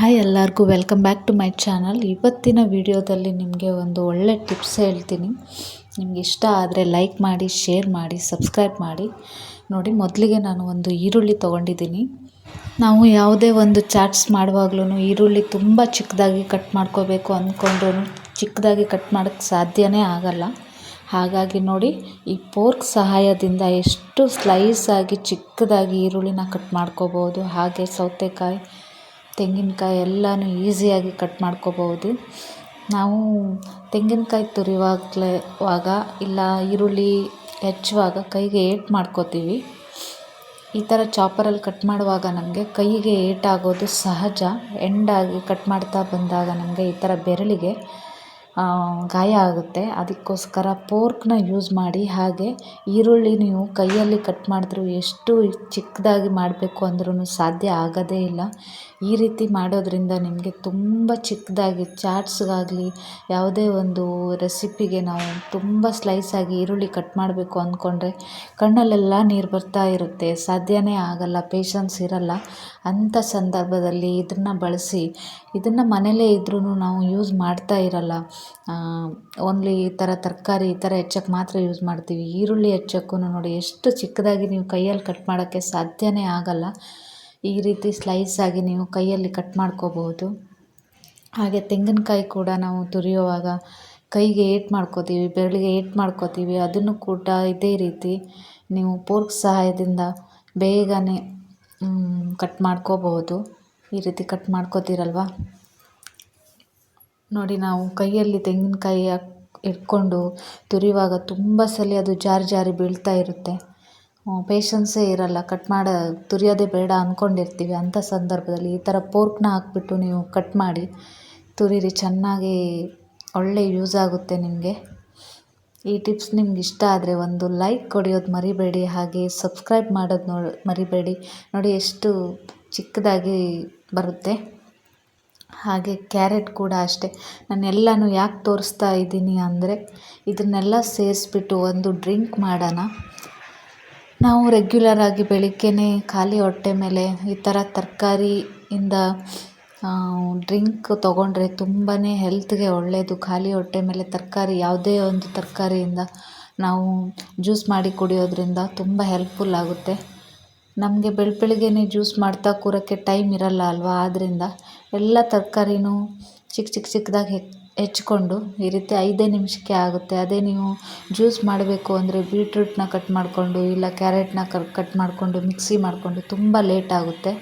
Hi ಎಲ್ಲರಿಗೂ welcome back to my channel ಇವತ್ತಿನ ವಿಡಿಯೋದಲ್ಲಿ ನಿಮಗೆ ಒಂದು ಒಳ್ಳೆ ಟಿಪ್ಸ್ ಹೇಳ್ತೀನಿ. ನಿಮ್ಗೆ ಇಷ್ಟ ಆದರೆ ಲೈಕ್ ಮಾಡಿ ಶೇರ್ ಮಾಡಿ ಸಬ್ಸ್ಕ್ರೈಬ್ ಮಾಡಿ. ನೋಡಿ, ಮೊದಲಿಗೆ ನಾನು ಒಂದು ಈರುಳ್ಳಿ ತೊಗೊಂಡಿದ್ದೀನಿ. ನಾವು ಯಾವುದೇ ಒಂದು ಚಾಟ್ಸ್ ಮಾಡುವಾಗ್ಲೂ ಈರುಳ್ಳಿ ತುಂಬ ಚಿಕ್ಕದಾಗಿ ಕಟ್ ಮಾಡ್ಕೋಬೇಕು ಅಂದ್ಕೊಂಡ್ರೂ ಚಿಕ್ಕದಾಗಿ ಕಟ್ ಮಾಡೋಕ್ಕೆ ಸಾಧ್ಯವೇ ಆಗಲ್ಲ. ಹಾಗಾಗಿ ನೋಡಿ, ಈ ಪೋರ್ಕ್ ಸಹಾಯದಿಂದ ಎಷ್ಟು ಸ್ಲೈಸಾಗಿ ಚಿಕ್ಕದಾಗಿ ಈರುಳ್ಳಿನ ಕಟ್ ಮಾಡ್ಕೋಬೋದು ಹಾಗೆ ಸೌತೆಕಾಯಿ ತೆಂಗಿನಕಾಯಿ ಎಲ್ಲನೂ ಈಸಿಯಾಗಿ ಕಟ್ ಮಾಡ್ಕೋಬೋದು. ನಾವು ತೆಂಗಿನಕಾಯಿ ತುರಿವಾಗಲೇ ವಾಗ ಇಲ್ಲ ಈರುಳ್ಳಿ ಹೆಚ್ಚುವಾಗ ಕೈಗೆ ಏಟ್ ಮಾಡ್ಕೋತೀವಿ. ಈ ಥರ ಚಾಪರಲ್ಲಿ ಕಟ್ ಮಾಡುವಾಗ ನಮಗೆ ಕೈಗೆ ಏಟಾಗೋದು ಸಹಜ. ಎಂಡಾಗಿ ಕಟ್ ಮಾಡ್ತಾ ಬಂದಾಗ ನಮಗೆ ಈ ಥರ ಬೆರಳಿಗೆ ಗಾಯ ಆಗುತ್ತೆ. ಅದಕ್ಕೋಸ್ಕರ ಪೋರ್ಕ್ನ ಯೂಸ್ ಮಾಡಿ, ಹಾಗೆ ಈರುಳ್ಳಿ ನೀವು ಕೈಯಲ್ಲಿ ಕಟ್ ಮಾಡಿದ್ರು ಎಷ್ಟು ಚಿಕ್ಕದಾಗಿ ಮಾಡಬೇಕು ಅಂದ್ರೂ ಸಾಧ್ಯ ಆಗೋದೇ ಇಲ್ಲ. ಈ ರೀತಿ ಮಾಡೋದರಿಂದ ನಿಮಗೆ ತುಂಬ ಚಿಕ್ಕದಾಗಿ, ಚಾಟ್ಸ್ಗಾಗಲಿ, ಯಾವುದೇ ಒಂದು ರೆಸಿಪಿಗೆ ನಾವು ತುಂಬ ಸ್ಲೈಸಾಗಿ ಈರುಳ್ಳಿ ಕಟ್ ಮಾಡಬೇಕು ಅಂದ್ಕೊಂಡ್ರೆ ಕಣ್ಣಲ್ಲೆಲ್ಲ ನೀರು ಬರ್ತಾ ಇರುತ್ತೆ. ಸಾಧ್ಯವೇ ಆಗಲ್ಲ ಪೇಶನ್ಸ್ ಇರಲ್ಲ. ಅಂಥ ಸಂದರ್ಭದಲ್ಲಿ ಇದನ್ನು ಬಳಸಿ, ಇದನ್ನು ಮನೆಯಲ್ಲೇ ಇದ್ರೂ ನಾವು ಯೂಸ್ ಮಾಡ್ತಾ ಇರಲ್ಲ. ಓನ್ಲಿ ಈ ಥರ ತರಕಾರಿ, ಈ ಥರ ಹೆಚ್ಚಕ್ಕೆ ಮಾತ್ರ ಯೂಸ್ ಮಾಡ್ತೀವಿ. ಈರುಳ್ಳಿ ಹೆಚ್ಚಕ್ಕೂ ನೋಡಿ, ಎಷ್ಟು ಚಿಕ್ಕದಾಗಿ ನೀವು ಕೈಯಲ್ಲಿ ಕಟ್ ಮಾಡೋಕ್ಕೆ ಸಾಧ್ಯವೇ ಆಗಲ್ಲ. ಈ ರೀತಿ ಸ್ಲೈಸಾಗಿ ನೀವು ಕೈಯಲ್ಲಿ ಕಟ್ ಮಾಡ್ಕೋಬಹುದು. ಹಾಗೆ ತೆಂಗಿನಕಾಯಿ ಕೂಡ ನಾವು ತುರಿಯುವಾಗ ಕೈಗೆ ಏಟ್ ಮಾಡ್ಕೋತೀವಿ, ಬೆರಳಿಗೆ ಏಟ್ ಮಾಡ್ಕೋತೀವಿ. ಅದನ್ನು ಕೂಡ ಇದೇ ರೀತಿ ನೀವು ಪೋರ್ಕ್ ಸಹಾಯದಿಂದ ಬೇಗನೆ ಕಟ್ ಮಾಡ್ಕೋಬಹುದು. ಈ ರೀತಿ ಕಟ್ ಮಾಡ್ಕೋತೀರಲ್ವ? ನೋಡಿ ನಾವು ಕೈಯಲ್ಲಿ ತೆಂಗಿನಕಾಯಿ ಇಟ್ಕೊಂಡು ತುರಿಯುವಾಗ ತುಂಬ ಸಲ ಅದು ಜಾರಿ ಜಾರಿ ಬೀಳ್ತಾ ಇರುತ್ತೆ. ಪೇಶನ್ಸೇ ಇರಲ್ಲ. ಕಟ್ ಮಾಡಿ, ತುರಿಯೋದೇ ಬೇಡ ಅಂದ್ಕೊಂಡಿರ್ತೀವಿ ಅಂಥ ಸಂದರ್ಭದಲ್ಲಿ ಈ ಥರ ಪೋರ್ಕ್ನ ಹಾಕ್ಬಿಟ್ಟು ನೀವು ಕಟ್ ಮಾಡಿ, ತುರೀರಿ. ಚೆನ್ನಾಗಿ ಒಳ್ಳೆ ಯೂಸ್ ಆಗುತ್ತೆ ನಿಮಗೆ. ಈ ಟಿಪ್ಸ್ ನಿಮ್ಗೆ ಇಷ್ಟ ಆದರೆ ಒಂದು ಲೈಕ್ ಕೊಡಿಯೋದು ಮರಿಬೇಡಿ. ಹಾಗೆ ಸಬ್ಸ್ಕ್ರೈಬ್ ಮಾಡೋದು ನೋ ಮರಿಬೇಡಿ. ನೋಡಿ ಎಷ್ಟು ಚಿಕ್ಕದಾಗಿ ಬರುತ್ತೆ. ಹಾಗೆ ಕ್ಯಾರೆಟ್ ಕೂಡ ಅಷ್ಟೇ. ನಾನು ಎಲ್ಲನೂ ಯಾಕೆ ತೋರಿಸ್ತಾ ಇದ್ದೀನಿ ಅಂದರೆ, ಇದನ್ನೆಲ್ಲ ಸೇರಿಸ್ಬಿಟ್ಟು ಒಂದು ಡ್ರಿಂಕ್ ಮಾಡೋಣ. ನಾವು ರೆಗ್ಯುಲರ್ ಆಗಿ ಬೆಳಿಗ್ಗೆನೇ ಖಾಲಿ ಹೊಟ್ಟೆ ಮೇಲೆ ಈ ಥರ ತರಕಾರಿಯಿಂದ ಡ್ರಿಂಕ್ ತೊಗೊಂಡ್ರೆ ತುಂಬಾ ಹೆಲ್ತ್ಗೆ ಒಳ್ಳೆಯದು ಖಾಲಿ ಹೊಟ್ಟೆ ಮೇಲೆ ತರಕಾರಿ, ಯಾವುದೇ ಒಂದು ತರಕಾರಿಯಿಂದ ನಾವು ಜ್ಯೂಸ್ ಮಾಡಿ ಕುಡಿಯೋದ್ರಿಂದ ತುಂಬ ಹೆಲ್ಪ್ಫುಲ್ ಆಗುತ್ತೆ. ನಮಗೆ ಬೆಳ ಬೆಳಗ್ಗೆನೇ ಜ್ಯೂಸ್ ಮಾಡ್ತಾ ಕೂರೋಕ್ಕೆ ಟೈಮ್ ಇರಲ್ಲ ಅಲ್ವಾ? ಆದ್ದರಿಂದ ಎಲ್ಲ ತರಕಾರಿನೂ ಚಿಕ್ಕ ಚಿಕ್ಕ ಚಿಕ್ಕದಾಗಿ ಹೆಚ್ಕೊಂಡು ಈ ರೀತಿ ಐದೇ ನಿಮಿಷಕ್ಕೆ ಆಗುತ್ತೆ. ಅದೇ ನೀವು ಜ್ಯೂಸ್ ಮಾಡಬೇಕು ಅಂದರೆ ಬೀಟ್ರೂಟ್ನ ಕಟ್ ಮಾಡಿಕೊಂಡು ಇಲ್ಲ ಕ್ಯಾರೆಟ್ನ ಕಟ್ ಮಾಡಿಕೊಂಡು ಮಿಕ್ಸಿ ಮಾಡಿಕೊಂಡು ತುಂಬ ಲೇಟ್ ಆಗುತ್ತೆ.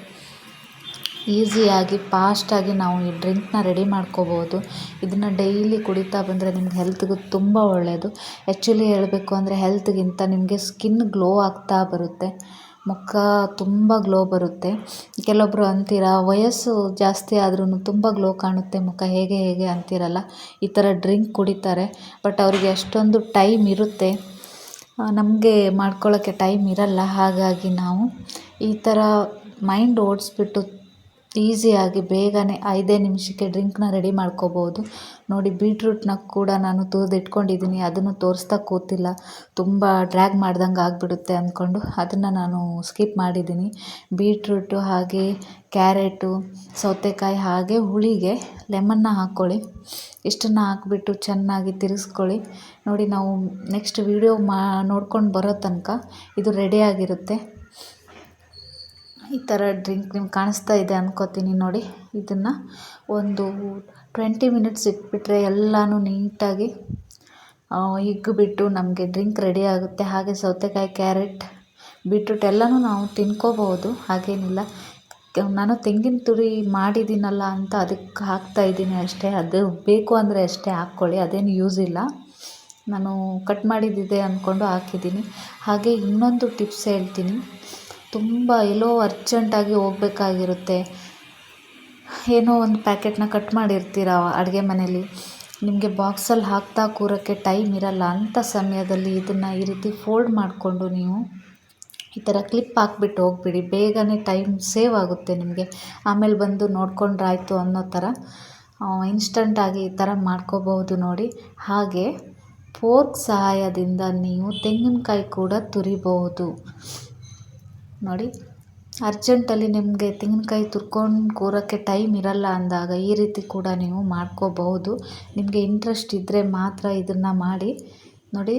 ಈಸಿಯಾಗಿ, ಫಾಸ್ಟಾಗಿ ನಾವು ಈ ಡ್ರಿಂಕ್ನ ರೆಡಿ ಮಾಡ್ಕೋಬೋದು. ಇದನ್ನು ಡೈಲಿ ಕುಡಿತಾ ಬಂದರೆ ನಿಮ್ಗೆ ಹೆಲ್ತ್ಗೂ ತುಂಬ ಒಳ್ಳೆಯದು ಆ್ಯಕ್ಚುಲಿ ಹೇಳಬೇಕು ಅಂದರೆ ಹೆಲ್ತ್ಗಿಂತ ನಿಮಗೆ ಸ್ಕಿನ್ ಗ್ಲೋ ಆಗ್ತಾ ಬರುತ್ತೆ. ಮುಖ ತುಂಬ ಗ್ಲೋ ಬರುತ್ತೆ. ಕೆಲವೊಬ್ಬರು ಅಂತೀರ, ವಯಸ್ಸು ಜಾಸ್ತಿ ಆದ್ರೂ ತುಂಬ ಗ್ಲೋ ಕಾಣುತ್ತೆ ಮುಖ. ಹೇಗೆ ಹೇಗೆ ಅಂತೀರಲ್ಲ, ಈ ಥರ ಡ್ರಿಂಕ್ ಕುಡಿತಾರೆ. ಬಟ್ ಅವರಿಗೆ ಅಷ್ಟೊಂದು ಟೈಮ್ ಇರುತ್ತೆ. ನಮಗೆ ಮಾಡ್ಕೊಳ್ಳೋಕ್ಕೆ ಟೈಮ್ ಇರಲ್ಲ. ಹಾಗಾಗಿ ನಾವು ಈ ಥರ ಮೈಂಡ್ ಓಡಿಸ್ಬಿಟ್ಟು ಈಸಿಯಾಗಿ ಬೇಗನೆ ಐದೇ ನಿಮಿಷಕ್ಕೆ ಡ್ರಿಂಕ್ನ ರೆಡಿ ಮಾಡ್ಕೋಬೋದು. ನೋಡಿ, ಬೀಟ್ರೂಟ್ನ ಕೂಡ ನಾನು ತುರಿದಿಟ್ಕೊಂಡಿದ್ದೀನಿ. ಅದನ್ನು ತೋರಿಸ್ತಾ ಕೂತಿಲ್ಲ. ತುಂಬ ಡ್ರ್ಯಾಗ್ ಮಾಡ್ದಂಗೆ ಆಗಿಬಿಡುತ್ತೆ ಅಂದ್ಕೊಂಡು ಅದನ್ನು ನಾನು ಸ್ಕಿಪ್ ಮಾಡಿದ್ದೀನಿ. ಬೀಟ್ರೂಟು ಹಾಗೆ ಕ್ಯಾರೆಟು, ಸೌತೆಕಾಯಿ ಹಾಗೆ ಹುಳಿಗೆ ಲೆಮನ್ನ ಹಾಕ್ಕೊಳ್ಳಿ. ಇಷ್ಟನ್ನು ಹಾಕಿಬಿಟ್ಟು ಚೆನ್ನಾಗಿ ತಿರುಗಿಸ್ಕೊಳ್ಳಿ. ನೋಡಿ, ನಾವು ನೆಕ್ಸ್ಟ್ ವೀಡಿಯೋ ಮಾ ನೋಡ್ಕೊಂಡು ಬರೋ ತನಕ ಇದು ರೆಡಿಯಾಗಿರುತ್ತೆ. ಈ ಥರ ಡ್ರಿಂಕ್ ನಿಮ್ಗೆ ಕಾಣಿಸ್ತಾ ಇದೆ ಅನ್ಕೋತೀನಿ ನೋಡಿ. ಇದನ್ನು ಒಂದು ಟ್ವೆಂಟಿ ಮಿನಿಟ್ಸ್ ಇಟ್ಬಿಟ್ರೆ ಎಲ್ಲನೂ ನೀಟಾಗಿ ಬಿಟ್ಟು ನಮಗೆ ಡ್ರಿಂಕ್ ರೆಡಿ ಆಗುತ್ತೆ. ಹಾಗೆ ಸೌತೆಕಾಯಿ, ಕ್ಯಾರೆಟ್, ಬೀಟ್ರೂಟ್ ಎಲ್ಲನೂ ನಾವು ತಿನ್ಕೋಬೋದು ಹಾಗೇನಿಲ್ಲ. ನಾನು ತೆಂಗಿನ ತುರಿ ಮಾಡಿದ್ದೀನಲ್ಲ ಅಂತ ಅದಕ್ಕೆ ಹಾಕ್ತಾ ಇದ್ದೀನಿ ಅಷ್ಟೇ. ಅದು ಬೇಕು ಅಂದರೆ ಅಷ್ಟೇ ಹಾಕ್ಕೊಳ್ಳಿ, ಅದೇನು ಯೂಸ್ ಇಲ್ಲ. ನಾನು ಕಟ್ ಮಾಡಿದ್ದಿದೆ ಅಂದ್ಕೊಂಡು ಹಾಕಿದ್ದೀನಿ. ಹಾಗೆ ಇನ್ನೊಂದು ಟಿಪ್ಸ್ ಹೇಳ್ತೀನಿ. ತುಂಬ ಎಲ್ಲೋ ಅರ್ಜೆಂಟಾಗಿ ಹೋಗ್ಬೇಕಾಗಿರುತ್ತೆ. ಏನೋ ಒಂದು ಪ್ಯಾಕೆಟ್ನ ಕಟ್ ಮಾಡಿರ್ತೀರ ಅಡುಗೆ ಮನೇಲಿ? ನಿಮಗೆ ಬಾಕ್ಸಲ್ಲಿ ಹಾಕ್ತಾ ಕೂರೋಕ್ಕೆ ಟೈಮ್ ಇರಲ್ಲ. ಅಂಥ ಸಮಯದಲ್ಲಿ ಇದನ್ನು ಈ ರೀತಿ ಫೋಲ್ಡ್ ಮಾಡಿಕೊಂಡು ನೀವು ಈ ಥರ ಕ್ಲಿಪ್ ಹಾಕ್ಬಿಟ್ಟು ಹೋಗ್ಬಿಡಿ. ಬೇಗನೆ ಟೈಮ್ ಸೇವ್ ಆಗುತ್ತೆ ನಿಮಗೆ. ಆಮೇಲೆ ಬಂದು ನೋಡ್ಕೊಂಡ್ರಾಯ್ತು ಅನ್ನೋ ಥರ ಇನ್ಸ್ಟಂಟಾಗಿ ಈ ಥರ ಮಾಡ್ಕೋಬಹುದು ನೋಡಿ. ಹಾಗೆ ಫೋರ್ಕ್ ಸಹಾಯದಿಂದ ನೀವು ತೆಂಗಿನಕಾಯಿ ಕೂಡ ತುರಿಬಹುದು. ನೋಡಿ, ಅರ್ಜೆಂಟಲ್ಲಿ ನಿಮಗೆ ತೆಂಗಿನಕಾಯಿ ತುರ್ಕೊಂಡು ಕೂರೋಕ್ಕೆ ಟೈಮ್ ಇರಲ್ಲ ಅಂದಾಗ ಈ ರೀತಿ ಕೂಡ ನೀವು ಮಾಡ್ಕೋಬಹುದು. ನಿಮಗೆ ಇಂಟ್ರೆಸ್ಟ್ ಇದ್ದರೆ ಮಾತ್ರ ಇದನ್ನು ಮಾಡಿ. ನೋಡಿ,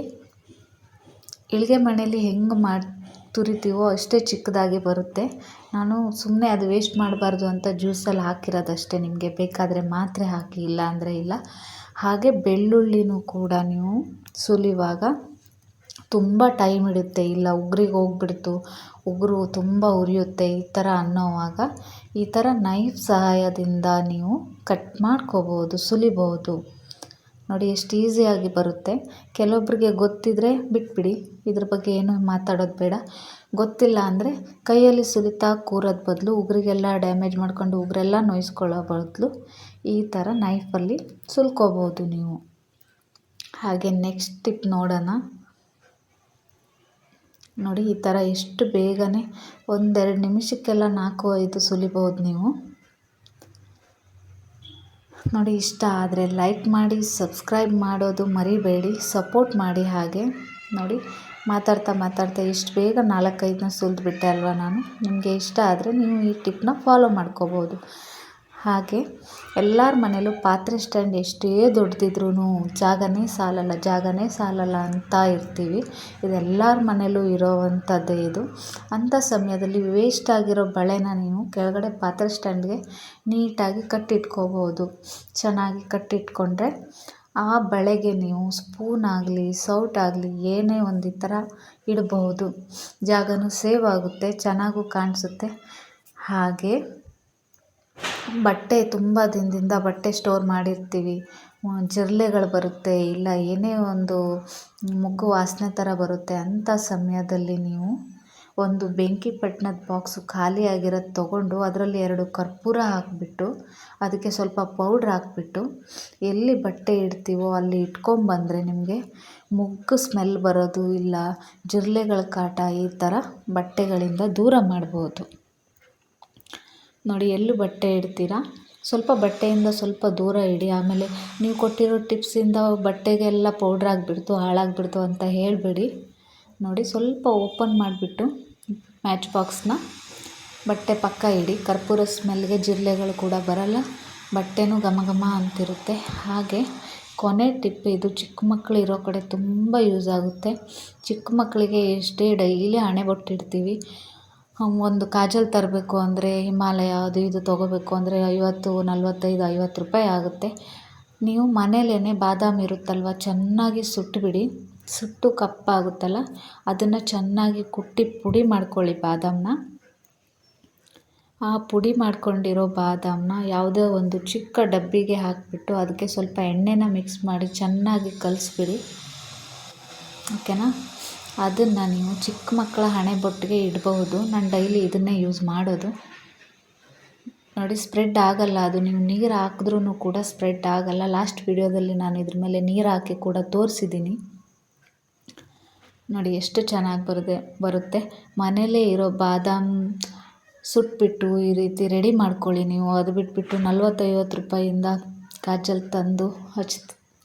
ಇಳಿಗೆ ಮನೆಯಲ್ಲಿ ಹೆಂಗೆ ಮಾಡಿ, ತುರಿತೀವೋ ಅಷ್ಟೇ ಚಿಕ್ಕದಾಗಿ ಬರುತ್ತೆ. ನಾನು ಸುಮ್ಮನೆ ಅದು ವೇಸ್ಟ್ ಮಾಡಬಾರ್ದು ಅಂತ ಜ್ಯೂಸಲ್ಲಿ ಹಾಕಿರೋದಷ್ಟೇ ನಿಮಗೆ ಬೇಕಾದರೆ ಮಾತ್ರ ಹಾಕಿ ಇಲ್ಲ ಅಂದರೆ ಇಲ್ಲ. ಹಾಗೆ ಬೆಳ್ಳುಳ್ಳಿನೂ ಕೂಡ ನೀವು ಸುಲಿಯುವಾಗ ತುಂಬ ಟೈಮ್ ಹಿಡಿಯುತ್ತೆ. ಇಲ್ಲ, ಉಗ್ರಿಗೆ ಹೋಗ್ಬಿಡ್ತು, ಉಗುರು ತುಂಬ ಉರಿಯುತ್ತೆ ಈ ಥರ ಅನ್ನೋವಾಗ. ಈ ಥರ ನೈಫ್ ಸಹಾಯದಿಂದ ನೀವು ಕಟ್ ಮಾಡ್ಕೋಬೋದು, ಸುಲಿಬೋದು. ನೋಡಿ, ಎಷ್ಟು ಈಸಿಯಾಗಿ ಬರುತ್ತೆ. ಕೆಲವೊಬ್ಬರಿಗೆ ಗೊತ್ತಿದ್ದರೆ ಬಿಟ್ಬಿಡಿ. ಇದ್ರ ಬಗ್ಗೆ ಏನು ಮಾತಾಡೋದು ಬೇಡ. ಗೊತ್ತಿಲ್ಲ ಅಂದರೆ ಕೈಯಲ್ಲಿ ಸುಲಿತಾ ಕೂರೋದು ಬದಲು ಉಗುರಿಗೆಲ್ಲ ಡ್ಯಾಮೇಜ್ ಮಾಡ್ಕೊಂಡು ಉಗುರೆಲ್ಲ ನೋಯಿಸ್ಕೊಳ್ಳೋ ಬದಲು ಈ ಥರ ನೈಫಲ್ಲಿ ಸುಲ್ಕೋಬೋದು ನೀವು. ಹಾಗೆ ನೆಕ್ಸ್ಟ್ ಟಿಪ್ ನೋಡೋಣ. ನೋಡಿ, ಈ ಥರ ಎಷ್ಟು ಬೇಗನೆ ಒಂದೆರಡು ನಿಮಿಷಕ್ಕೆಲ್ಲ ನಾಲ್ಕು ಐದು ಸುಲಿಬೋದು ನೀವು. ನೋಡಿ, ಇಷ್ಟ ಆದರೆ ಲೈಕ್ ಮಾಡಿ, ಸಬ್ಸ್ಕ್ರೈಬ್ ಮಾಡೋದು ಮರಿಬೇಡಿ, ಸಪೋರ್ಟ್ ಮಾಡಿ ಹಾಗೆ. ನೋಡಿ, ಮಾತಾಡ್ತಾ ಮಾತಾಡ್ತಾ ಇಷ್ಟು ಬೇಗ ನಾಲ್ಕೈದನ್ನ ಸುಲಿದ್ಬಿಟ್ಟೆ ಅಲ್ವಾ ನಾನು? ನಿಮಗೆ ಇಷ್ಟ ಆದರೆ ನೀವು ಈ ಟಿಪ್ನ ಫಾಲೋ ಮಾಡ್ಕೋಬೋದು. ಹಾಗೆ ಎಲ್ಲರ ಮನೆಯಲ್ಲೂ ಪಾತ್ರೆ ಸ್ಟ್ಯಾಂಡ್ ಎಷ್ಟೇ ದೊಡ್ಡದಿದ್ರೂ ಜಾಗನೇ ಸಾಲಲ್ಲ ಜಾಗವೇ ಸಾಲಲ್ಲ ಅಂತ ಇರ್ತೀವಿ. ಇದೆಲ್ಲರ ಮನೆಯಲ್ಲೂ ಇರೋವಂಥದ್ದೇ ಇದು. ಅಂಥ ಸಮಯದಲ್ಲಿ ವೇಸ್ಟ್ ಆಗಿರೋ ಬಳೆನ ನೀವು ಕೆಳಗಡೆ ಪಾತ್ರೆ ಸ್ಟ್ಯಾಂಡ್ಗೆ ನೀಟಾಗಿ ಕಟ್ಟಿಟ್ಕೋಬೋದು. ಚೆನ್ನಾಗಿ ಕಟ್ಟಿಟ್ಕೊಂಡ್ರೆ ಆ ಬಳೆಗೆ ನೀವು ಸ್ಪೂನ್ ಆಗಲಿ, ಸೌಟ್ ಆಗಲಿ, ಏನೇ ಒಂದು ಥರ ಇಡಬಹುದು ಜಾಗವೂ ಸೇವ್ ಆಗುತ್ತೆ, ಚೆನ್ನಾಗೂ ಕಾಣಿಸುತ್ತೆ. ಹಾಗೆ ಬಟ್ಟೆ ತುಂಬ ದಿನದಿಂದ ಬಟ್ಟೆ ಸ್ಟೋರ್ ಮಾಡಿರ್ತೀವಿ. ಜಿರಳೆಗಳು ಬರುತ್ತೆ, ಇಲ್ಲ ಏನೇ ಒಂದು ಮುಗ್ಗು ವಾಸನೆ ಥರ ಬರುತ್ತೆ ಅಂಥ ಸಮಯದಲ್ಲಿ ನೀವು ಒಂದು ಬೆಂಕಿ ಪಟ್ಟಣದ ಬಾಕ್ಸು ಖಾಲಿಯಾಗಿರೋದು ತೊಗೊಂಡು ಅದರಲ್ಲಿ ಎರಡು ಕರ್ಪೂರ ಹಾಕಿಬಿಟ್ಟು, ಅದಕ್ಕೆ ಸ್ವಲ್ಪ ಪೌಡ್ರ್ ಹಾಕಿಬಿಟ್ಟು ಎಲ್ಲಿ ಬಟ್ಟೆ ಇಡ್ತೀವೋ ಅಲ್ಲಿ ಇಟ್ಕೊಂಬಂದರೆ ನಿಮಗೆ ಮುಗ್ಗು ಸ್ಮೆಲ್ ಬರೋದು ಇಲ್ಲ, ಜಿರಳೆಗಳ ಕಾಟ ಈ ಥರ ಬಟ್ಟೆಗಳಿಂದ ದೂರ ಮಾಡ್ಬೋದು. ನೋಡಿ, ಎಲ್ಲೂ ಬಟ್ಟೆ ಇಡ್ತೀರಾ? ಸ್ವಲ್ಪ ಬಟ್ಟೆಯಿಂದ ಸ್ವಲ್ಪ ದೂರ ಇಡಿ. ಆಮೇಲೆ ನೀವು ಕೊಟ್ಟಿರೋ ಟಿಪ್ಸಿಂದ ಬಟ್ಟೆಗೆಲ್ಲ ಪೌಡ್ರ್ ಆಗಿಬಿಡ್ತು, ಹಾಳಾಗಿಬಿಡ್ತು ಅಂತ ಹೇಳಬೇಡಿ. ನೋಡಿ, ಸ್ವಲ್ಪ ಓಪನ್ ಮಾಡಿಬಿಟ್ಟು ಮ್ಯಾಚ್ ಬಾಕ್ಸ್ನ ಬಟ್ಟೆ ಪಕ್ಕ ಇಡಿ. ಕರ್ಪೂರ ಸ್ಮೆಲ್ಗೆ ಜಿರಳೆಗಳು ಕೂಡ ಬರಲ್ಲ, ಬಟ್ಟೆನೂ ಘಮ ಘಮ ಅಂತಿರುತ್ತೆ. ಹಾಗೆ ಕೊನೆ ಟಿಪ್, ಇದು ಚಿಕ್ಕ ಮಕ್ಕಳು ಇರೋ ಕಡೆ ತುಂಬ ಯೂಸ್ ಆಗುತ್ತೆ. ಚಿಕ್ಕ ಮಕ್ಕಳಿಗೆ ಎಷ್ಟೇ ಡೈಲಿ ಹಣೆ ಬೊಟ್ಟಿಡ್ತೀವಿ ಒಂದು ಕಾಜಲ್ ತರಬೇಕು ಅಂದರೆ ಹಿಮಾಲಯ, ಅದು ಇದು ತೊಗೋಬೇಕು ಅಂದರೆ ಐವತ್ತು, ನಲ್ವತ್ತೈದು, ಐವತ್ತು ರೂಪಾಯಿ ಆಗುತ್ತೆ. ನೀವು ಮನೇಲೇ ಬಾದಾಮಿ ಇರುತ್ತಲ್ವ, ಚೆನ್ನಾಗಿ ಸುಟ್ಟುಬಿಡಿ ಸುಟ್ಟು ಕಪ್ಪಾಗುತ್ತಲ್ಲ ಅದನ್ನು ಚೆನ್ನಾಗಿ ಕುಟ್ಟಿ ಪುಡಿ ಮಾಡ್ಕೊಳ್ಳಿ ಬಾದಾಮನ್ನ ಆ ಪುಡಿ ಮಾಡ್ಕೊಂಡಿರೋ ಬಾದಾಮನ್ನ ಯಾವುದೇ ಒಂದು ಚಿಕ್ಕ ಡಬ್ಬಿಗೆ ಹಾಕಿಬಿಟ್ಟು ಅದಕ್ಕೆ ಸ್ವಲ್ಪ ಎಣ್ಣೆನ ಮಿಕ್ಸ್ ಮಾಡಿ ಚೆನ್ನಾಗಿ ಕಲಿಸ್ಬಿಡಿ. ಓಕೆನಾ ಅದನ್ನು ನೀವು ಚಿಕ್ಕ ಮಕ್ಕಳ ಹಣೆ ಬೊಟ್ಟಿಗೆ ಇಡಬಹುದು. ನಾನು ಡೈಲಿ ಇದನ್ನೇ ಯೂಸ್ ಮಾಡೋದು. ನೋಡಿ ಸ್ಪ್ರೆಡ್ ಆಗಲ್ಲ ಅದು. ನೀವು ನೀರು ಹಾಕಿದ್ರೂ ಕೂಡ ಸ್ಪ್ರೆಡ್ ಆಗಲ್ಲ. ಲಾಸ್ಟ್ ವಿಡಿಯೋದಲ್ಲಿ ನಾನು ಇದ್ರ ಮೇಲೆ ನೀರು ಹಾಕಿ ಕೂಡ ತೋರಿಸಿದ್ದೀನಿ ನೋಡಿ, ಎಷ್ಟು ಚೆನ್ನಾಗಿ ಬರುತ್ತೆ ಬರುತ್ತೆ. ಮನೇಲೇ ಇರೋ ಬಾದಾಮ್ ಸುಟ್ಬಿಟ್ಟು ಈ ರೀತಿ ರೆಡಿ ಮಾಡ್ಕೊಳ್ಳಿ ನೀವು. ಅದು ಬಿಟ್ಬಿಟ್ಟು ನಲ್ವತ್ತೈವತ್ತು ರೂಪಾಯಿಂದ ಕಾಜಲ್ ತಂದು ಹಚ್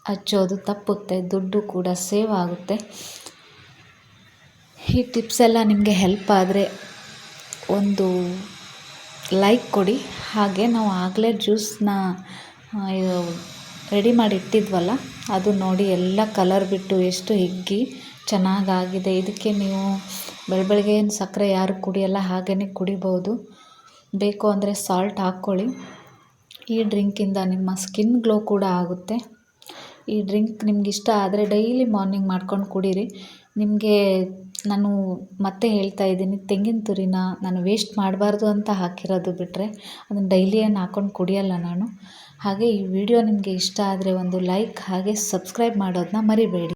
ಹಚ್ಚೋದು ತಪ್ಪುತ್ತೆ. ದುಡ್ಡು ಕೂಡ ಸೇವ್ ಆಗುತ್ತೆ. ಈ ಟಿಪ್ಸ್ ಎಲ್ಲ ನಿಮಗೆ ಹೆಲ್ಪ್ ಆದರೆ ಒಂದು ಲೈಕ್ ಕೊಡಿ. ಹಾಗೆ ನಾವು ಆಗಲೇ ಜ್ಯೂಸನ್ನ ರೆಡಿ ಮಾಡಿ ಇಟ್ಟಿದ್ವಲ್ಲ, ಅದು ನೋಡಿ ಎಲ್ಲ ಕಲರ್ ಬಿಟ್ಟು ಎಷ್ಟು ಹಿಗ್ಗಿ ಚೆನ್ನಾಗಾಗಿದೆ. ಇದಕ್ಕೆ ನೀವು ಬೆಳಬೆಳಗ್ಗೆ ಏನು ಸಕ್ಕರೆ ಯಾರು ಕುಡಿಯಲ್ಲ ಹಾಗೇ ಕುಡಿಬೋದು. ಬೇಕು ಅಂದರೆ ಸಾಲ್ಟ್ ಹಾಕ್ಕೊಳ್ಳಿ. ಈ ಡ್ರಿಂಕಿಂದ ನಿಮ್ಮ ಸ್ಕಿನ್ ಗ್ಲೋ ಕೂಡ ಆಗುತ್ತೆ. ಈ ಡ್ರಿಂಕ್ ನಿಮ್ಗೆ ಇಷ್ಟ ಆದರೆ ಡೈಲಿ ಮಾರ್ನಿಂಗ್ ಮಾಡ್ಕೊಂಡು ಕುಡೀರಿ. ನಿಮಗೆ ನಾನು ಮತ್ತೆ ಹೇಳ್ತಾ ಇದ್ದೀನಿ, ತೆಂಗಿನ ತುರಿನ ನಾನು ವೇಸ್ಟ್ ಮಾಡಬಾರ್ದು ಅಂತ ಹಾಕಿರೋದು ಬಿಟ್ಟರೆ ಅದನ್ನು ಡೈಲಿ ಏನು ಹಾಕ್ಕೊಂಡು ಕುಡಿಯೋಲ್ಲ ನಾನು. ಹಾಗೆ ಈ ವಿಡಿಯೋ ನಿಮಗೆ ಇಷ್ಟ ಆದರೆ ಒಂದು ಲೈಕ್ ಹಾಗೆ ಸಬ್ಸ್ಕ್ರೈಬ್ ಮಾಡೋದನ್ನ ಮರಿಬೇಡಿ.